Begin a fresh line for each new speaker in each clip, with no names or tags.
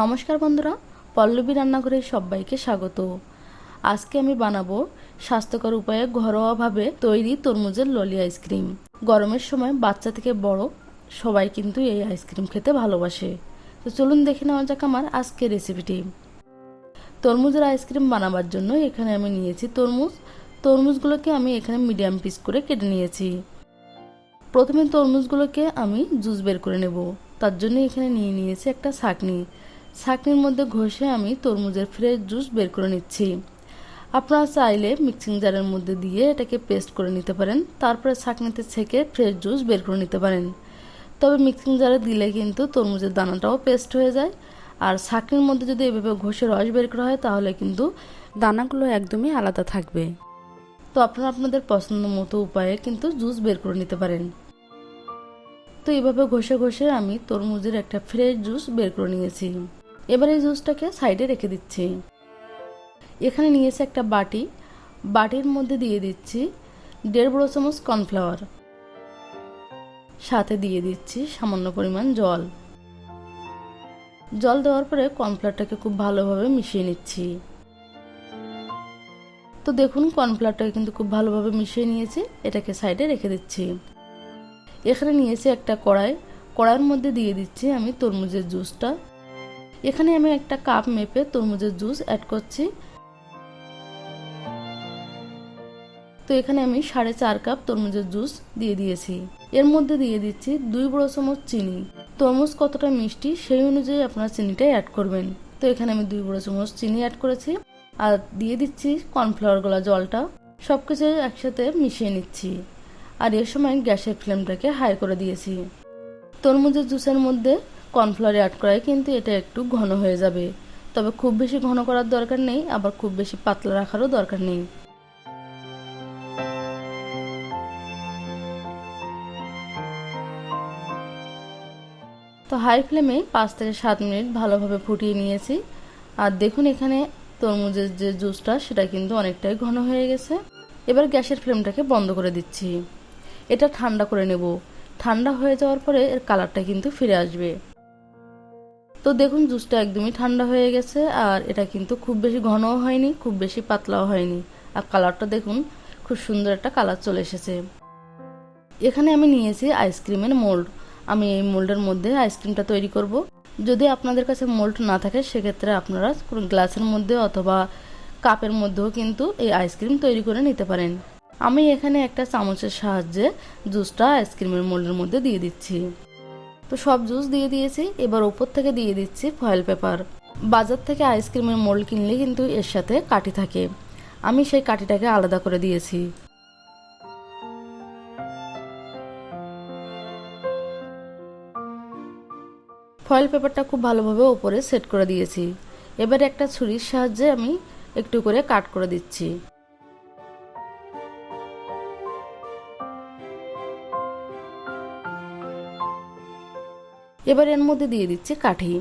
নমস্কার বন্ধুরা, পল্লবী রান্নাঘরে সবাইকে স্বাগত। আজকে আমি বানাবো স্বাস্থ্যকর উপায়ে ঘরোয়াভাবে তৈরি তরমুজের ললি আইসক্রিম। গরমের সময় বাচ্চা থেকে বড় সবাই কিন্তু এই আইসক্রিম খেতে ভালোবাসে। তো চলুন দেখে নেওয়া যাক আমার আজকের রেসিপিটি তরমুজের আইসক্রিম বানাবার জন্য এখানে আমি নিয়েছি তরমুজ। তরমুজগুলোকে আমি এখানে মিডিয়াম পিস করে কেটে নিয়েছি। প্রথমে তরমুজগুলোকে আমি জুস বের করে নেব। তার জন্য এখানে নিয়ে নিয়েছি একটা ছাকনি। ছাকনির মধ্যে ঘষে আমি তরমুজের ফ্রেশ জুস বের করে নিচ্ছি। আপনারা চাইলে মিক্সিং জারের মধ্যে দিয়ে এটাকে পেস্ট করে নিতে পারেন, তারপরে ছাকনিতে ছেঁকে ফ্রেশ জুস বের করে নিতে পারেন। তবে মিক্সিং জারে দিলে কিন্তু তরমুজের দানাটাও পেস্ট হয়ে যায়। আর ছাকনির মধ্যে যদি এভাবে ঘষে রস বের করা হয়, তাহলে কিন্তু দানাগুলো একদমই আলাদা থাকবে। তো আপনারা আপনাদের পছন্দ মতো উপায়ে কিন্তু জুস বের করে নিতে পারেন। তো এইভাবে ঘষে ঘষে আমি তরমুজের একটা ফ্রেশ জুস বের করে নিয়েছি। এবার এই জুসটাকে সাইডে রেখে দিচ্ছি। এখানে নিয়েছি একটা বাটি। বাটির মধ্যে দিয়ে দিচ্ছি দেড় বড় চামচ কর্নফ্লাওয়ার। সাথে দিয়ে দিচ্ছি সামান্য পরিমাণ জল। জল দেওয়ার পরে কর্নফ্লাওয়ারটাকে খুব ভালোভাবে মিশিয়ে নিচ্ছি। তো দেখুন, কর্নফ্লাওয়ারটাকে কিন্তু খুব ভালোভাবে মিশিয়ে নিয়েছি। এটাকে সাইডে রেখে দিচ্ছি। এখানে নিয়েছি একটা কড়াই। কড়াইয়ের মধ্যে দিয়ে দিচ্ছি আমি তরমুজের জুসটা। এখানে আমি একটা কাপ মেপে তরমুজের জুস অ্যাড করছি। তো এখানে আমি সাড়ে চার কাপ তরমুজের জুস দিয়ে দিয়েছি। এর মধ্যে দিয়ে দিচ্ছি দুই বড় চামচ চিনি। তরমুজ কতটা মিষ্টি সেই অনুযায়ী আপনারা চিনিটা অ্যাড করবেন। তো এখানে আমি দুই বড় চামচ চিনি অ্যাড করেছি। আর দিয়ে দিচ্ছি কর্নফ্লাওয়ার গলা জলটা। সব কিছু একসাথে মিশিয়ে নিচ্ছি। আর এর সময় গ্যাসের ফ্লেমটাকে হাই করে দিয়েছি। তরমুজের জুসের মধ্যে কর্নফ্লাওয়ার অ্যাড করায়, কিন্তু এটা একটু ঘন হয়ে যাবে। তবে খুব বেশি ঘন করার দরকার নেই, আবার খুব বেশি পাতলা রাখারও দরকার নেই। তো হাই ফ্লেমে পাঁচ থেকে সাত মিনিট ভালোভাবে ফুটিয়ে নিয়েছি। আর দেখুন এখানে তরমুজের যে জুসটা, সেটা কিন্তু অনেকটাই ঘন হয়ে গেছে। এবার গ্যাসের ফ্লেমটাকে বন্ধ করে দিচ্ছি। এটা ঠান্ডা করে নেব। ঠান্ডা হয়ে যাওয়ার পরে এর কালারটা কিন্তু ফিরে আসবে। তো দেখুন, জুসটা একদমই ঠান্ডা হয়ে গেছে, আর এটা কিন্তু খুব বেশি ঘনও হয়নি, খুব বেশি পাতলাও হয়নি। আর কালারটা দেখুন, খুব সুন্দর একটা কালার চলে এসেছে। এখানে আমি নিয়েছি আইসক্রিমের মোল্ড। আমি এই মোল্ডের মধ্যে আইসক্রিমটা তৈরি করব। যদি আপনাদের কাছে মোল্ড না থাকে, সেক্ষেত্রে আপনারা কোনো গ্লাসের মধ্যে অথবা কাপের মধ্যেও কিন্তু এই আইসক্রিম তৈরি করে নিতে পারেন। আমি এখানে একটা চামচের সাহায্যে জুসটা আইসক্রিমের মোল্ডের মধ্যে দিয়ে দিচ্ছি। তো সব জুস দিয়ে দিয়েছি, এবার ওপর থেকে দিয়ে দিচ্ছি ফয়েল পেপার বাজার থেকে আইসক্রিমের মোল্ড কিনলে কিন্তু এর সাথে কাঠি থাকে। আমি সেই কাঠিটাকে আলাদা করে দিয়েছি। ফয়েল পেপারটা খুব ভালোভাবে ওপরে সেট করে দিয়েছি। এবার একটা ছুরির সাহায্যে আমি একটু করে কাট করে দিচ্ছি। এবার এর মধ্যে দিয়ে দিচ্ছি কাঠি।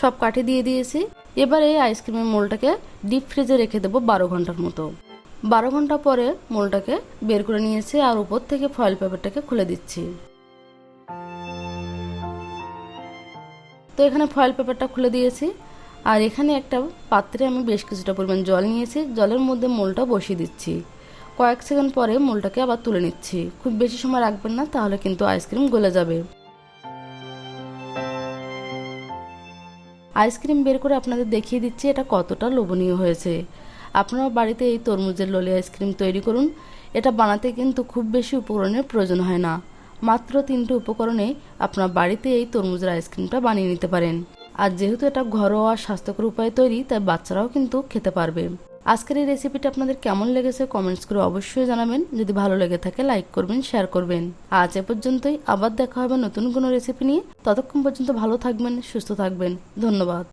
সব কাঠি দিয়ে দিয়েছি। এবার এই আইসক্রিমের মোলটাকে ডিপ ফ্রিজে রেখে দেবো বারো ঘণ্টার মতো। বারো ঘণ্টা পরে মোলটাকে বের করে নিয়েছি আর উপর থেকে ফয়েল পেপারটাকে খুলে দিচ্ছি। তো এখানে ফয়েল পেপারটা খুলে দিয়েছি। আর এখানে একটা পাত্রে আমি বেশ কিছুটা পরিমাণ জল নিয়েছি। জলের মধ্যে মোলটা বসিয়ে দিচ্ছি। কয়েক সেকেন্ড পরে মোলটাকে আবার তুলে নিচ্ছি। খুব বেশি সময় রাখবেন না, তাহলে কিন্তু আইসক্রিম গলে যাবে। আইসক্রিম বের করে আপনাদের দেখিয়ে দিচ্ছি এটা কতটা লোভনীয় হয়েছে। আপনারা বাড়িতে এই তরমুজের ললি আইসক্রিম তৈরি করুন। এটা বানাতে কিন্তু খুব বেশি উপকরণের প্রয়োজন হয় না। মাত্র তিনটে উপকরণে আপনার বাড়িতে এই তরমুজের আইসক্রিমটা বানিয়ে নিতে পারেন। আর যেহেতু এটা ঘরোয়া স্বাস্থ্যকর উপায়ে তৈরি, তাই বাচ্চারাও কিন্তু খেতে পারবে। আজকের এই রেসিপিটা আপনাদের কেমন লেগেছে কমেন্টস করে অবশ্যই জানাবেন। যদি ভালো লেগে থাকে লাইক করবেন শেয়ার করবেন। আজ এ পর্যন্তই। আবার দেখা হবে নতুন কোনো রেসিপি নিয়ে। ততক্ষণ পর্যন্ত ভালো থাকবেন, সুস্থ থাকবেন। ধন্যবাদ।